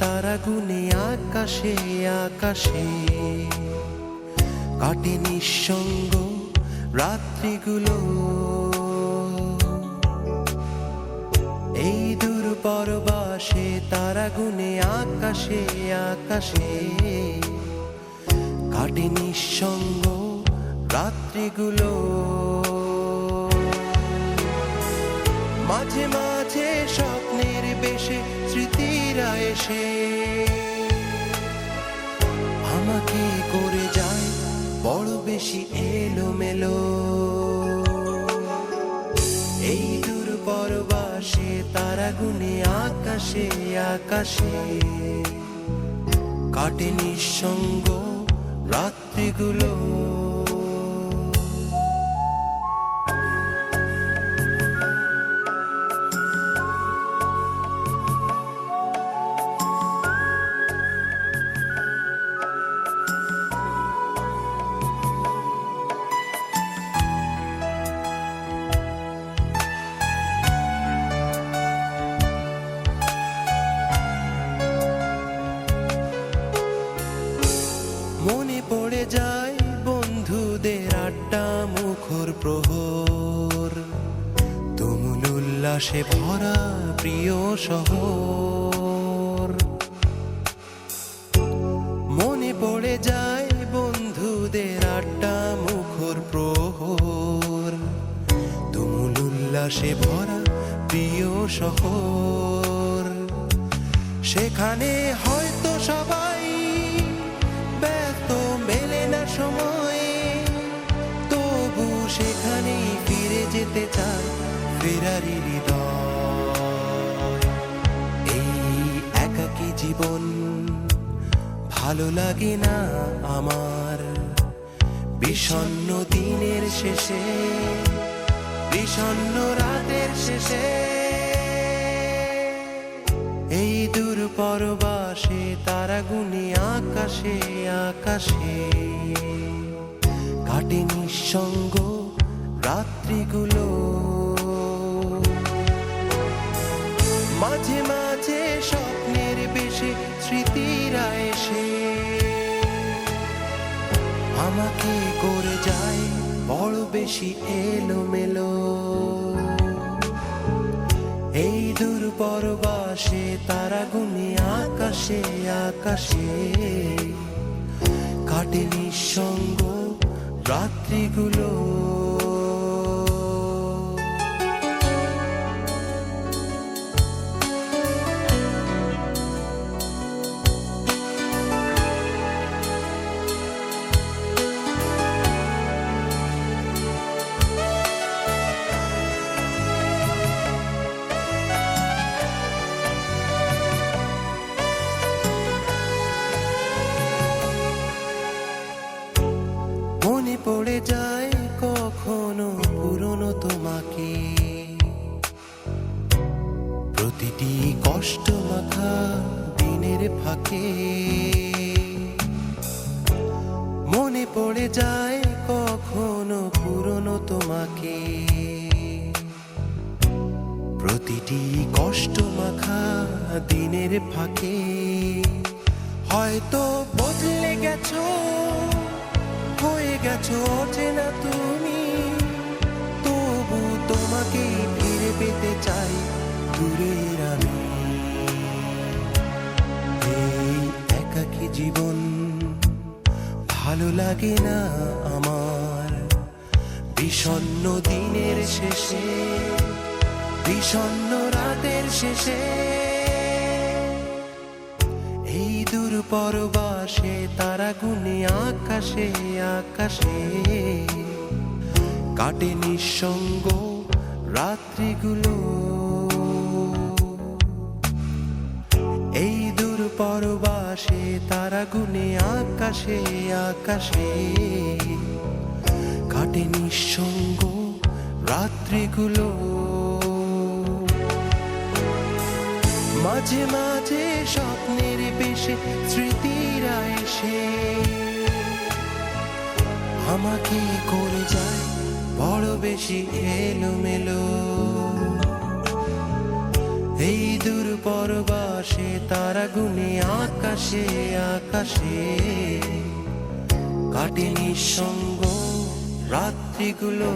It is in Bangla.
তারা গুনে আকাশে আকাশে। কাটে নিঃসঙ্গ রাত্রিগুলো। এই দূর পরবাসে তারা গুনে আকাশে আকাশে। কাটে নিঃসঙ্গ রাত্রিগুলো। মাঝে মাঝে স্বপ্নের বেশে স্মৃতিরা এসে। আমাকে করে যায়, বড় বেশি এলো মেলো এই দূর পরবাসে তারা গুনে আকাশে আকাশে। কাটে নিঃসঙ্গ রাত্রিগুলো। উল্লাসে ভরা প্রিয় শহর। মনে পড়ে যায় বন্ধুদের আড্ডা, মুখর প্রহর। তুমুল উল্লাসে ভরা প্রিয় শহর। সেখানে হয়তো ভালো লাগে না আমার। বিষণ্ণ দিনের শেষে, বিষণ্ণ রাতের শেষে। এই দূর পরবাসে তারা গুনে আকাশে আকাশে। কাটে নিঃসঙ্গ রাত্রিগুলো। মাঝে মাঝে স্বপ্নের বেশে স্মৃতিরা আমাকে করে যায় বড় বেশি এলো মেলো এই দূর পরবাসে তারা গুনে আকাশে আকাশে। কাটে নিঃসঙ্গ রাত্রিগুলো। মনে পড়ে যায় কখনো পুরনো তোমাকে। প্রতিটি কষ্ট মাখা দিনের ফাঁকে। মনে পড়ে যায় কখনো পুরনো তোমাকে। প্রতিটি কষ্ট মাখা দিনের ফাঁকে। হয়তো লাগে না আমার। বিষণ্ণ দিনের শেষে, বিষণ্ণ রাতের শেষে। এই দূর পরবাসে তারা গুনে আকাশে আকাশে। কাটে নিঃসঙ্গ রাত্রিগুলো। পরবাসে তারা গুনে আকাশে আকাশে। কাটে নিঃসঙ্গ রাত্রিগুলো। মাঝে মাঝে স্বপ্নের বেশে স্মৃতিরা এসে। আমাকে করে যায় বড় বেশি এলোমেলো। তারা গুনে আকাশে আকাশে। কাটে নিঃসঙ্গ রাত্রিগুলো।